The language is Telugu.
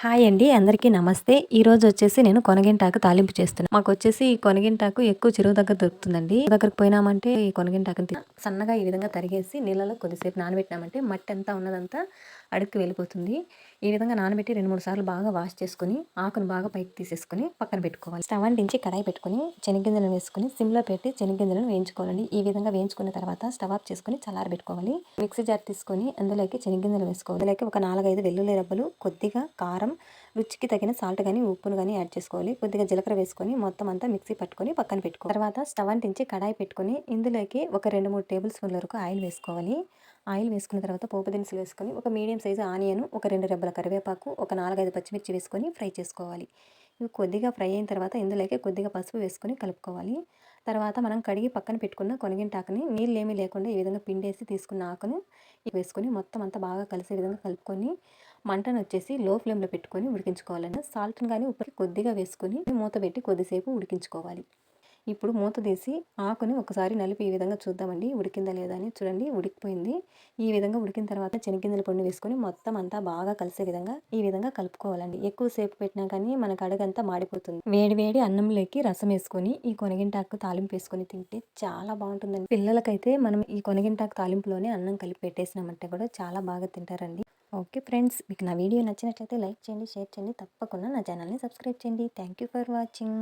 హాయ్ అండి అందరికీ నమస్తే. ఈరోజు వచ్చేసి నేను కొనగింటాకు తాలింపు చేస్తున్నాను మాకు వచ్చేసి ఈ కొనగింటాకు ఎక్కువ చెరువు దగ్గర దొరుకుతుందండి. దగ్గరకు పోయినామంటే ఈ కొనగింటాకుని సన్నగా ఈ విధంగా తరిగేసి నీళ్ళలో కొద్దిసేపు నానబెట్టినామంటే మట్టి అంతా ఉన్నదంతా అడుక్కి వెళ్ళిపోతుంది. ఈ విధంగా నానబెట్టి రెండు మూడు సార్లు బాగా వాష్ చేసుకుని ఆకును బాగా పైకి తీసేసుకుని పక్కన పెట్టుకోవాలి. స్టవ్ అంటించి కడాయి పెట్టుకుని శనగింజలను వేసుకుని సిమ్లో పెట్టి శనగింజలను వేయించుకోవాలండి. ఈ విధంగా వేయించుకున్న తర్వాత స్టవ్ ఆఫ్ చేసుకుని చల్లారి పెట్టుకోవాలి. మిక్సీ జార్ తీసుకొని అందులోకి శనగింజలు వేసుకోవాలి. అందులోకి ఒక నాలుగైదు వెల్లుల్లి రబ్బలు కొద్దిగా కారం రుచికి తగిన సాల్ట్ కానీ ఉప్పును కానీ యాడ్ చేసుకోవాలి. కొద్దిగా జీలకర్ర వేసుకొని మొత్తం అంతా మిక్సీ పట్టుకొని పక్కన పెట్టుకో. తర్వాత స్టవ్ అంటించి కడాయి పెట్టుకొని ఇందులోకి ఒక రెండు మూడు టేబుల్ స్పూన్ల వరకు ఆయిల్ వేసుకోవాలి. ఆయిల్ వేసుకున్న తర్వాత పోపు దినుసులు వేసుకొని ఒక మీడియం సైజు ఆనియన్ ఒక రెండు రెబ్బల కరివేపాకు ఒక నాలుగైదు పచ్చిమిర్చి వేసుకొని ఫ్రై చేసుకోవాలి. ఇవి కొద్దిగా ఫ్రై అయిన తర్వాత ఇందులోకి కొద్దిగా పసుపు వేసుకొని కలుపుకోవాలి. తర్వాత మనం కడిగి పక్కన పెట్టుకున్న కొనగింటాకుని నీళ్ళు ఏమీ లేకుండా ఈ విధంగా పిండేసి తీసుకున్న ఆకును వేసుకొని మొత్తం అంతా బాగా కలిసే విధంగా కలుపుకొని మంటను వచ్చేసి లో ఫ్లేమ్లో పెట్టుకొని ఉడికించుకోవాలన్న సాల్ట్ని కానీ ఉప్పు కొద్దిగా వేసుకొని మూత పెట్టి కొద్దిసేపు ఉడికించుకోవాలి. ఇప్పుడు మూత తీసి ఆకుని ఒకసారి నలిపి ఈ విధంగా చూద్దామండి. ఉడికిందా లేదా అని చూడండి. ఉడికిపోయింది. ఈ విధంగా ఉడికిన తర్వాత శనగింజల పొడిని వేసుకొని మొత్తం అంతా బాగా కలిసే విధంగా ఈ విధంగా కలుపుకోవాలండి. ఎక్కువ సేపు పెట్టినా కానీ మనకు అడగంతా మాడిపోతుంది. వేడి వేడి అన్నంలోకి రసం వేసుకొని ఈ కొనగింటాకు తాలింపు వేసుకొని తింటే చాలా బాగుంటుందండి. పిల్లలకైతే మనం ఈ కొనగింటాకు తాలింపులోనే అన్నం కలిపి పెట్టేసినామంటే కూడా చాలా బాగా తింటారండి. ఓకే ఫ్రెండ్స్ మీకు నా వీడియో నచ్చినట్లయితే లైక్ చేయండి షేర్ చేయండి తప్పకుండా నా ఛానల్ని సబ్స్క్రైబ్ చేయండి. Thank you for watching.